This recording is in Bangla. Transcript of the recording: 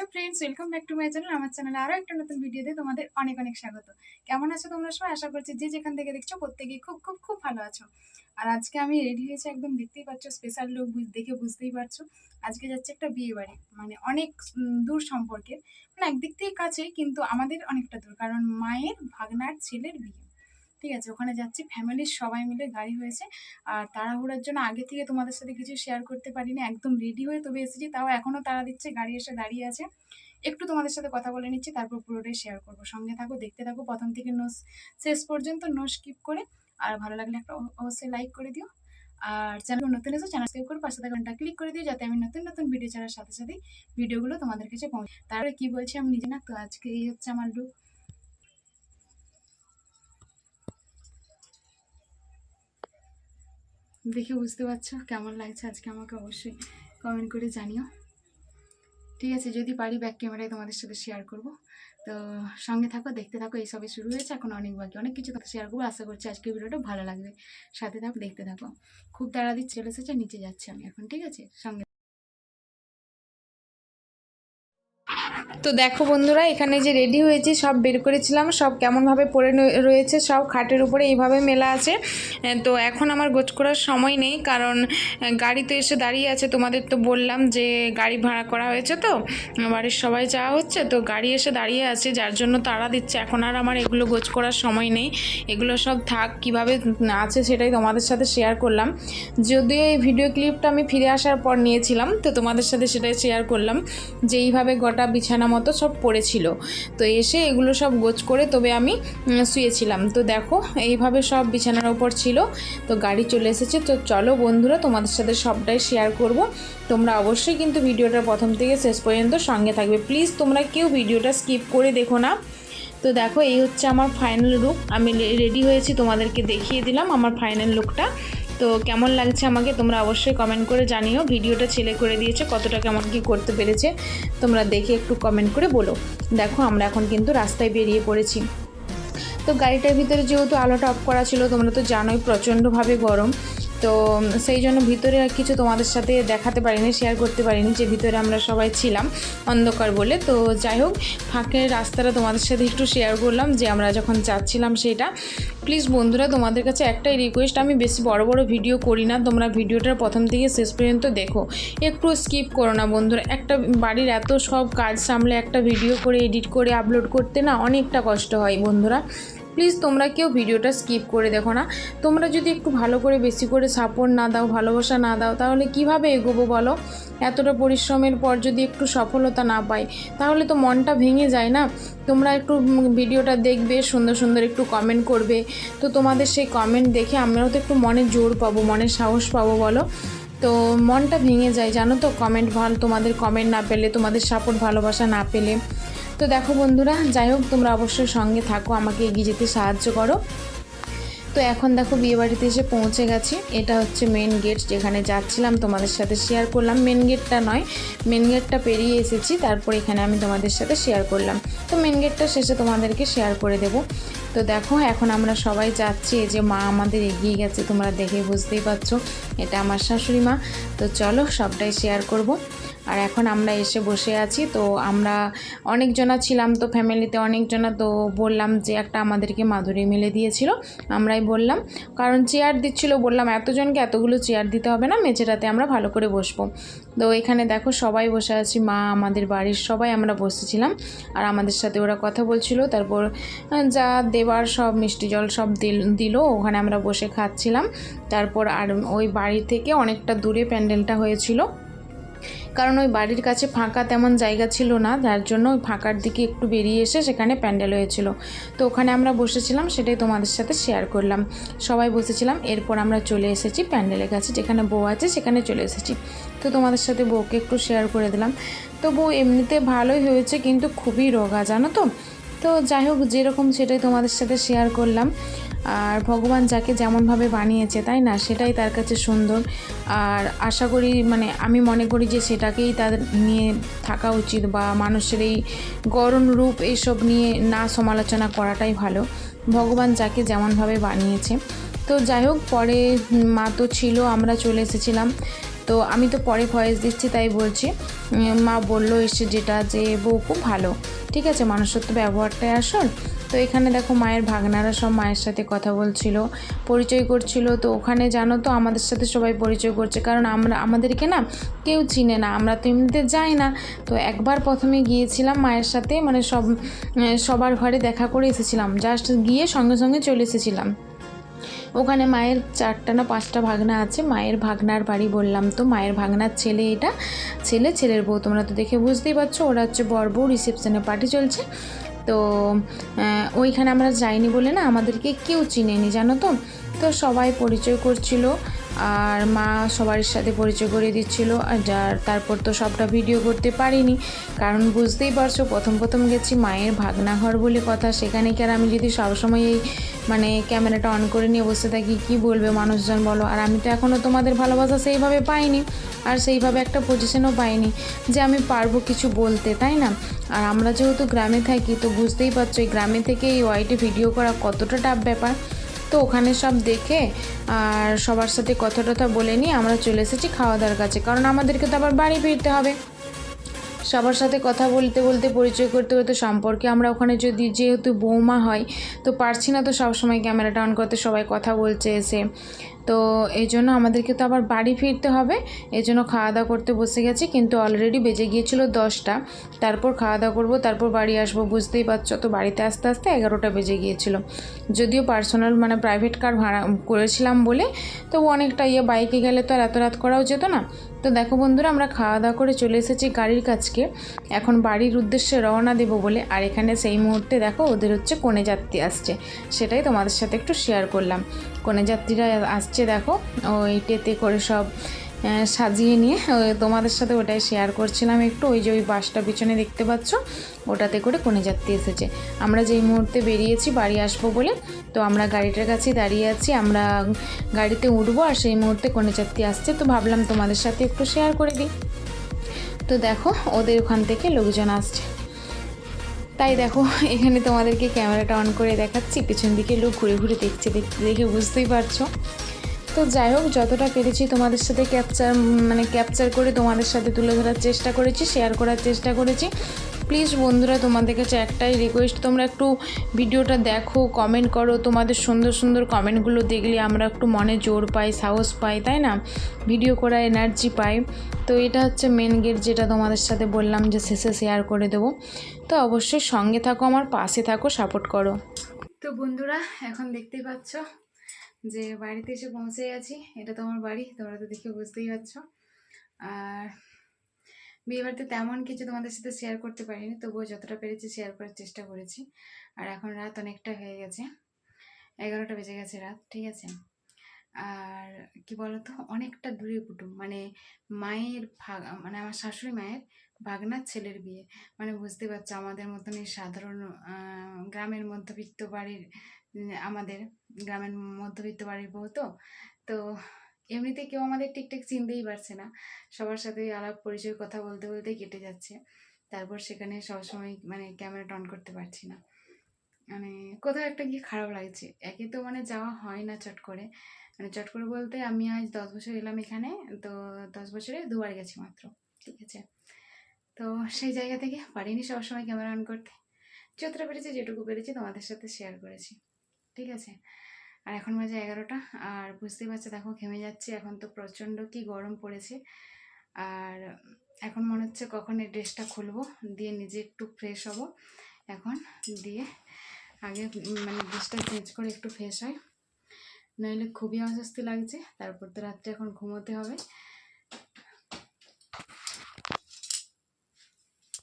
Hello friends, welcome back to my channel. আমার চ্যানেলে আরও একটা নতুন ভিডিওতে তোমাদের অনেক অনেক স্বাগত। কেমন আছো তোমরা সবাই? আশা করছি যে যেখান থেকে দেখছ প্রত্যেকেই খুব খুব খুব ভালো আছো। আর আজকে আমি রেডি হয়েছি একদম দেখতেই পাচ্ছ স্পেশাল লুক দেখে বুঝতেই পারছ। আজকে যাচ্ছে একটা বিয়ে বাড়ি মানে অনেক দূর সম্পর্কের মানে একদিক থেকে কাছে কিন্তু আমাদের অনেকটা দূর, কারণ মায়ের ভাগনার ছেলের বিয়ে। ঠিক আছে, ওখানে যাচ্ছি। ফ্যামিলির সবাই মিলে গাড়ি হয়েছে। আর তাড়াহুড়োর জন্য আগে থেকে তোমাদের সাথে কিছু শেয়ার করতে পারিনি। একদম রেডি হয়ে তবে এসেছি, তাও এখনও তারা দিচ্ছে, গাড়ি এসে দাঁড়িয়ে আছে। একটু তোমাদের সাথে কথা বলে নিচ্ছি, তারপর পুরোটাই শেয়ার করব। সঙ্গে থাকো, দেখতে থাকো, প্রথম থেকে নোস, শেষ পর্যন্ত নো স্কিপ করে। আর ভালো লাগলে একটা অবশ্যই লাইক করে দিও। আর চ্যানেল নতুন এসো চ্যানেল সাবস্ক্রাইব করে, পাশে ঘণ্টা ক্লিক করে দিও, যাতে আমি নতুন নতুন ভিডিও ছাড়ার সাথে সাথে ভিডিওগুলো তোমাদের কাছে পৌঁছে তারপরে কি বলছি আমি নিজে না, তো আজকে এই হচ্ছে আমার লুক দেখে বুঝতে পারছ কেমন লাগছে আজকে আমাকে অবশ্যই কমেন্ট করে জানিও। ঠিক আছে, যদি পারি ব্যাক ক্যামেরায় তোমাদের সাথে শেয়ার করব। তো সঙ্গে থাকো, দেখতে থাকো, এই সবই শুরু হয়েছে, এখন অনেক বাকি। অনেক কিছু কথা শেয়ার করব, আশা করছি আজকে ভিডিওটা ভালো লাগবে। সাথে থাকো, দেখতে থাকো। খুব তাড়াতাড়ি চলে এসেছে, নিচে যাচ্ছি আমি এখন, ঠিক আছে? সঙ্গে তো দেখো বন্ধুরা, এখানে যে রেডি হয়েছি, সব বের করেছিলাম, সব কেমনভাবে পড়ে রয়েছে, সব খাটের উপরে এইভাবে মেলা আছে। তো এখন আমার গোছ করার সময় নেই, কারণ গাড়ি তো এসে দাঁড়িয়ে আছে, তোমাদের তো বললাম যে গাড়ি ভাড়া করা হয়েছে তো, বাড়ির সবাই যাওয়া হচ্ছে, তো গাড়ি এসে দাঁড়িয়ে আছে, যার জন্য তাড়া দিচ্ছে। এখন আর আমার এগুলো গোছ করার সময় নেই, এগুলো সব থাক, কীভাবে আছে সেটাই তোমাদের সাথে শেয়ার করলাম। যদিও এই ভিডিও ক্লিপটা আমি ফিরে আসার পর নিয়েছিলাম, তো তোমাদের সাথে সেটাই শেয়ার করলাম, যে এইভাবে গোটা বিছানা মতো সব পড়েছিল। তো এসে এগুলো সব গোছ করে তবে আমি শুয়েছিলাম। তো দেখো, এইভাবে সব বিছানার ওপর ছিল। তো গাড়ি চলে এসেছে। তো চলো বন্ধুরা, তোমাদের সাথে সবটাই শেয়ার করব। তোমরা অবশ্যই কিন্তু ভিডিওটা প্রথম থেকে শেষ পর্যন্ত সঙ্গে থাকবে। প্লিজ তোমরা কেউ ভিডিওটা স্কিপ করে দেখো না। তো দেখো, এই হচ্ছে আমার ফাইনাল লুক আমি রেডি হয়েছি, তোমাদেরকে দেখিয়ে দিলাম আমার ফাইনাল লুকটা তো কেমন লাগছে আমাকে তোমরা অবশ্যই কমেন্ট করে জানিও। ভিডিওটা ছেলে করে দিয়েছে, কতটা কেমন কি করতে পেরেছে, তোমরা দেখে একটু কমেন্ট করে বলো। দেখো, আমরা এখন কিন্তু রাস্তায় বেরিয়ে পড়েছি। তো গাড়িটার ভিতরে যেহেতু আলোটা অফ করা ছিল, তোমরা তো জানোই প্রচণ্ডভাবে গরম। তো সেই জন্য ভিতরে আর কিছু তোমাদের সাথে দেখাতে পারিনি শেয়ার করতে পারিনি যে ভিতরে আমরা সবাই ছিলাম অন্ধকার বলে। তো যাই হোক, ফাঁকের রাস্তাটা তোমাদের সাথে একটু শেয়ার করলাম যে আমরা যখন যাচ্ছিলাম সেটা। প্লিজ বন্ধুরা, তোমাদের কাছে একটাই রিকোয়েস্ট আমি বেশি বড় বড় ভিডিও করি না, তোমরা ভিডিওটার প্রথম থেকে শেষ পর্যন্ত দেখো। একটু স্কিপ করো না বন্ধুরা, একটা বাড়ির এত সব কাজ সামলে একটা ভিডিও করে এডিট করে আপলোড করতে না অনেকটা কষ্ট হয় বন্ধুরা। প্লিজ তোমরা কেউ ভিডিওটা স্কিপ করে দেখো না। তোমরা যদি একটু ভালো করে বেশি করে সাপোর্ট না দাও, ভালোবাসা না দাও, তাহলে কীভাবে এগোবো বলো? এতটা পরিশ্রমের পর যদি একটু সফলতা না পাই, তাহলে তো মনটা ভেঙে যায় না? তোমরা একটু ভিডিওটা দেখবে, সুন্দর সুন্দর একটু কমেন্ট করবে। তো তোমাদের সেই কমেন্ট দেখে আমরাও তো একটু মনে জোর পাবো, মনে সাহস পাবো বলো? তো মনটা ভেঙে যায়, জানো তো কমেন্ট ভালো তোমাদের কমেন্ট না পেলে, তোমাদের সাপোর্ট ভালোবাসা না পেলে। তো দেখো বন্ধুরা, যাই হোক, তোমরা অবশ্যই সঙ্গে থাকো, আমাকে এগিয়ে যেতে সাহায্য করো। তো এখন দেখো, বিয়েবাড়িতে এসে পৌঁছে গেছি। এটা হচ্ছে মেন গেট যেখানে যাচ্ছিলাম, তোমাদের সাথে শেয়ার করলাম। মেন গেটটা নয় মেন গেটটা পেরিয়ে এসেছি, তারপর এখানে আমি তোমাদের সাথে শেয়ার করলাম। তো মেন গেটটা শেষে তোমাদেরকে শেয়ার করে দেব। তো দেখো, এখন আমরা সবাই যাচ্ছি, এই যে মা আমাদের এগিয়ে গেছে, তোমরা দেখে বুঝতেই পারছ, এটা আমার শাশুড়ি মা। তো চলো, সবটাই শেয়ার করব। আর এখন আমরা এসে বসে আছি, তো আমরা অনেকজনা ছিলাম তো ফ্যামিলিতে অনেকজনা, তো বললাম যে একটা আমাদেরকে মাধুরী মিলে দিয়েছিল, আমরাই বললাম। কারণ চেয়ার দিচ্ছিল, বললাম এতজনকে এতগুলো চেয়ার দিতে হবে না মেঝেটাতে আমরা ভালো করে বসবো। তো এখানে দেখো সবাই বসে আছি, মা, আমাদের বাড়ির সবাই আমরা বসেছিলাম, আর আমাদের সাথে ওরা কথা বলছিল, তারপর যা দেবার সব মিষ্টি জল সব দিল দিল, ওখানে আমরা বসে খাচ্ছিলাম। তারপর আর ওই বাড়ি থেকে অনেকটা দূরে প্যান্ডেলটা হয়েছিল। কারণ ওই বাড়ির কাছে ফাঁকা তেমন জায়গা ছিল না, যার জন্য ওই ফাঁকার দিকে একটু বেরিয়ে এসে সেখানে প্যান্ডেল হয়েছিল। তো ওখানে আমরা বসেছিলাম, সেটাই তোমাদের সাথে শেয়ার করলাম। সবাই বসেছিলাম, এরপর আমরা চলে এসেছি প্যান্ডেলের কাছে, যেখানে বউ আছে সেখানে চলে এসেছি। তো তোমাদের সাথে বউকে একটু শেয়ার করে দিলাম। তো বউ এমনিতে ভালোই হয়েছে, কিন্তু খুবই রোগা, জানো তো? তো যাই হোক, যেরকম সেটাই তোমাদের সাথে শেয়ার করলাম। আর ভগবান যাকে যেমনভাবে বানিয়েছে, তাই না? সেটাই তার কাছে সুন্দর। আর আশা করি মানে আমি মনে করি যে সেটাকেই তার নিয়ে থাকা উচিত বা মানুষের এই গরম রূপ এইসব নিয়ে না সমালোচনা করাটাই ভালো। ভগবান যাকে যেমনভাবে বানিয়েছে। তো যাই হোক, পরে মা তো ছিল, আমরা চলে এসেছিলাম। তো আমি তো পরে ভয়েস দিচ্ছি, তাই বলছি। মা বলল এসে যেটা যে বউ খুব ভালো। ঠিক আছে মানুষের তো ব্যবহারটাই আসল। তো এখানে দেখো মায়ের ভাগনারা সব মায়ের সাথে কথা বলছিল, পরিচয় করছিল। তো ওখানে জানো তো আমাদের সাথে সবাই পরিচয় করছে, কারণ আমরা, আমাদেরকে না কেউ চিনে না, আমরা তো এমনিতে যাই না। তো একবার প্রথমে গিয়েছিলাম মায়ের সাথে মানে সব সবার ঘরে দেখা করে এসেছিলাম। জাস্ট গিয়ে সঙ্গে সঙ্গে চলে এসেছিলাম। ওখানে মায়ের চারটা না পাঁচটা ভাগনা আছে, মায়ের ভাগনার বাড়ি বললাম তো, মায়ের ভাগনার ছেলে এটা, ছেলে, ছেলের বউ, তোমরা তো দেখে বুঝতেই পারছ, ওরা হচ্ছে বর বউ রিসেপশনে পার্টি চলছে। তো ওইখানে আমরা যাইনি বলে না আমাদেরকে কেউ চিনেনি, জানো তো? তো সবাই পরিচয় করছিল। আর মা সবার সাথে পরিচয় করে দিচ্ছিল, আর যার তারপর তো সবটা ভিডিও করতে পারিনি। কারণ বুঝতেই পারছ, প্রথম প্রথম গেছি মায়ের ভাগনা ঘর বলে কথা। সেখানে কি আর আমি যদি সবসময় এই মানে ক্যামেরাটা অন করে নিয়ে বসে থাকি, কি বলবে মানুষজন বলো? আর আমি তো এখনও তোমাদের ভালোবাসা সেইভাবে পাইনি, আর সেইভাবে একটা পজিশনও পাইনি যে আমি পারব কিছু বলতে, তাই না? আর আমরা যেহেতু গ্রামে থাকি, তো বুঝতেই পারছ, এই গ্রামে থেকে এই ওয়াইটে ভিডিও করা কতটা টাফ ব্যাপার। তো ওখানে সব দেখে আর সবার সাথে কথা টথা বলে নিয়ে আমরা চলে এসেছি খাওয়া দাওয়ার কাছে। কারণ আমাদেরকে তো আবার বাড়ি ফিরতে হবে। সবার সাথে কথা বলতে বলতে পরিচয় করতে করতে সম্পর্কে আমরা ওখানে যদি যেহেতু বৌমা হয়, তো পারছি না তো সবসময় ক্যামেরাটা অন করতে, সবাই কথা বলছে এসে। তো এই জন্য আমাদেরকে তো আবার বাড়ি ফিরতে হবে। এই জন্য খাওয়া দাওয়া করতে বসে গেছি, কিন্তু অলরেডি বেজে গিয়েছিল দশটা। তারপর খাওয়া দাওয়া করব, তারপর বাড়ি আসব, বুঝতেই পারছ। তো বাড়িতে আসতে আসতে এগারোটা বেজে গিয়েছিল। যদিও পার্সোনাল মানে প্রাইভেট কার ভাড়া করেছিলাম বলে তো অনেকটা ইয়ে বাইকে গেলে তো আর এত রাত করাও যেত না। তো দেখো বন্ধুরা, আমরা খাওয়া দাওয়া করে চলে এসেছি গাড়ির কাছকে এখন বাড়ির উদ্দেশ্যে রওনা দেব বলে। আর এখানে সেই মুহূর্তে দেখো, ওদের হচ্ছে কনে যাত্রী আসছে। সেটাই তোমাদের সাথে একটু শেয়ার করলাম। কনে যাত্রীরা আসছে দেখো, ওই টেতে করে সব সাজিয়ে নিয়ে তোমাদের সাথে ওটাই শেয়ার করছিলাম একটু। ওই যে ওই বাসটা পিছনে দেখতে পাচ্ছ, ওটাতে করে কনে যাত্রী এসেছে। আমরা যেই মুহূর্তে বেরিয়েছি, বাড়ি আসব বলে, তো আমরা গাড়িটার কাছেই দাঁড়িয়ে আছি। আমরা গাড়িতে উঠবো আর সেই মুহূর্তে কনে যাত্রী আসছে। তো ভাবলাম তোমাদের সাথে একটু শেয়ার করে দিই। তো দেখো, ওদের ওখান থেকে লোকজন আসছে। তাই দেখো, এখানে তোমাদেরকে ক্যামেরাটা অন করে দেখাচ্ছি। পিছন দিকে লোক ঘুরে ঘুরে দেখছে, দেখতে দেখে বুঝতেই পারছ। তো যাই হোক, যতটা পেরেছি তোমাদের সাথে ক্যাপচার মানে ক্যাপচার করে তোমাদের সাথে তুলে ধরার চেষ্টা করেছি শেয়ার করার চেষ্টা করেছি। প্লিজ বন্ধুরা, তোমাদের কাছে একটাই রিকোয়েস্ট তোমরা একটু ভিডিওটা দেখো কমেন্ট করো। তোমাদের সুন্দর সুন্দর কমেন্টগুলো দেখলে আমরা একটু মনে জোর পাই, সাহস পাই, তাই না? ভিডিও করা এনার্জি পাই। তো এটা হচ্ছে মেন গেট যেটা তোমাদের সাথে বললাম যে শেষে শেয়ার করে দেবো। তো অবশ্যই সঙ্গে থাকো, আমার পাশে থাকো সাপোর্ট করো। তো বন্ধুরা, এখন দেখতেই পাচ্ছ যে বাড়িতে এসে পৌঁছে গেছি, এটা তোমার বাড়ি, তোমরা তো দেখে বুঝতেই পারছ। আর বিয়ে বাড়িতে তেমন কিছু তোমাদের সাথে শেয়ার করতে পারিনি, তবুও যতটা পেরেছি শেয়ার করার চেষ্টা করেছি। আর এখন রাত অনেকটা হয়ে গেছে, এগারোটা বেজে গেছে রাত, ঠিক আছে? আর কি বলতো, অনেকটা দূরে কুটুম মানে মায়ের ভাগ মানে আমার শাশুড়ি মায়ের ভাগনার ছেলের বিয়ে। মানে বুঝতে পারছ, আমাদের মতন এই সাধারণ গ্রামের মধ্যবিত্ত বাড়ির আমাদের গ্রামের মধ্যবিত্ত বাড়ির বউ তো। তো এমনিতে কেউ আমাদের ঠিকঠাক চিনতেই পারছে না। সবার সাথে আলাপ পরিচয়, কথা বলতে বলতে কেটে যাচ্ছে। তারপর সেখানে সবসময় মানে ক্যামেরাটা অন করতে পারছি না। মানে কোথাও একটা গিয়ে খারাপ লাগছে। একে তো মানে যাওয়া হয় না চট করে। মানে চট করে বলতে আমি আজ দশ বছর এলাম এখানে, তো দশ বছরে দুবার গেছি মাত্র, ঠিক আছে? তো সেই জায়গা থেকে পারিনি সবসময় ক্যামেরা অন করতে। যতটা পেরেছি যেটুকু পেরেছি তোমাদের সাথে শেয়ার করেছি। ঠিক আছে? আর এখন বাজে এগারোটা, আর বুঝতেই পারছ দেখো ঘেমে যাচ্ছে, এখন তো প্রচণ্ড কি গরম পড়েছে। আর এখন মনে হচ্ছে কখন এই ড্রেসটা খুলবো, দিয়ে নিজে একটু ফ্রেশ হব। এখন দিয়ে আগে মানে ড্রেসটা চেঞ্জ করে একটু ফ্রেশ হয়। নইলে খুবই অস্বস্তি লাগছে তারপর তো রাত্রে এখন ঘুমোতে হবে।